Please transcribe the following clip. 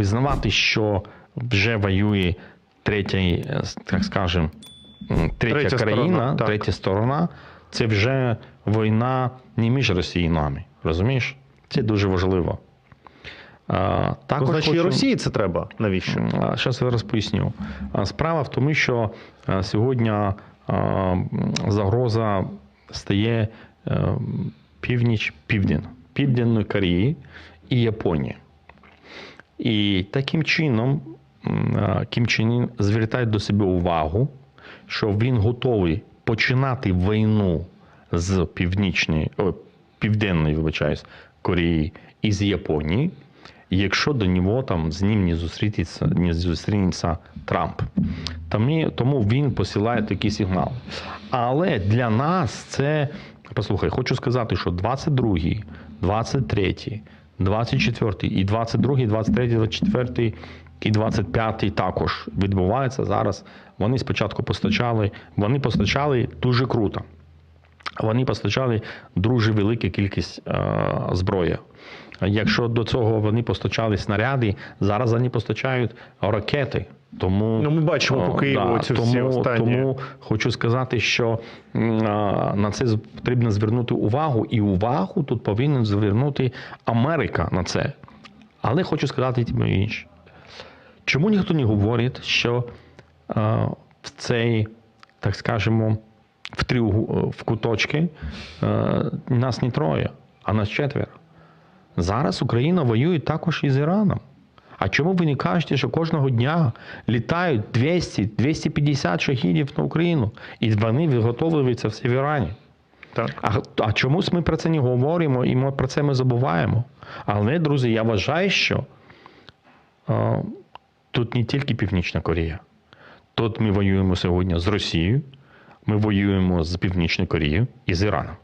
визнавати, що вже воює третя, е, так скажем, третя, Третя країна, сторона, так. третя сторона, це вже війна не між Росією і нами. Розумієш? Це дуже важливо. А, Ну, також значить, і Росії це треба. Навіщо? Зараз я зараз поясню. Справа в тому, що сьогодні загроза стає е, північ, південь, Південної Кореї і Японії. І таким чином м, Кім Чен звертає до себе увагу, що він готовий починати війну з північної, о, південної, вибачаюсь, Кореї і з Японії, якщо до нього там з ним не зустрінеться, не зустрінеться Трамп. Тому, тому він посилає такі сигнали. Але для нас це, послухай, хочу сказати, що 22-й, 23-й, 24-й і 22, і 23-й, 24-й і 25-й також відбувається зараз. Вони спочатку постачали, вони постачали дуже круто. Вони постачали дуже велику кількість е, зброї. Якщо до цього вони постачали снаряди, зараз вони постачають ракети. Тому Ну, ми бачимо по О, Києву ці всі тому, останні. тому хочу сказати, що на це потрібно звернути увагу, і увагу тут повинен звернути Америка на це. Але хочу сказати інше. Чому ніхто не говорить, що е, в цей, так скажемо, в три угу- в куточки е, нас не троє, а нас четверо. Зараз Україна воює також із Іраном. А чому ви не кажете, що кожного дня літають 200-250 шахідів на Україну, і вони виготовлюються все в Ірані? Так. А, а чомусь ми про це не говоримо і ми про це ми забуваємо. Але, друзі, я вважаю, що е, тут не тільки Північна Корея. Тут ми воюємо сьогодні з Росією, ми воюємо з Північною Кореєю і з Іраном.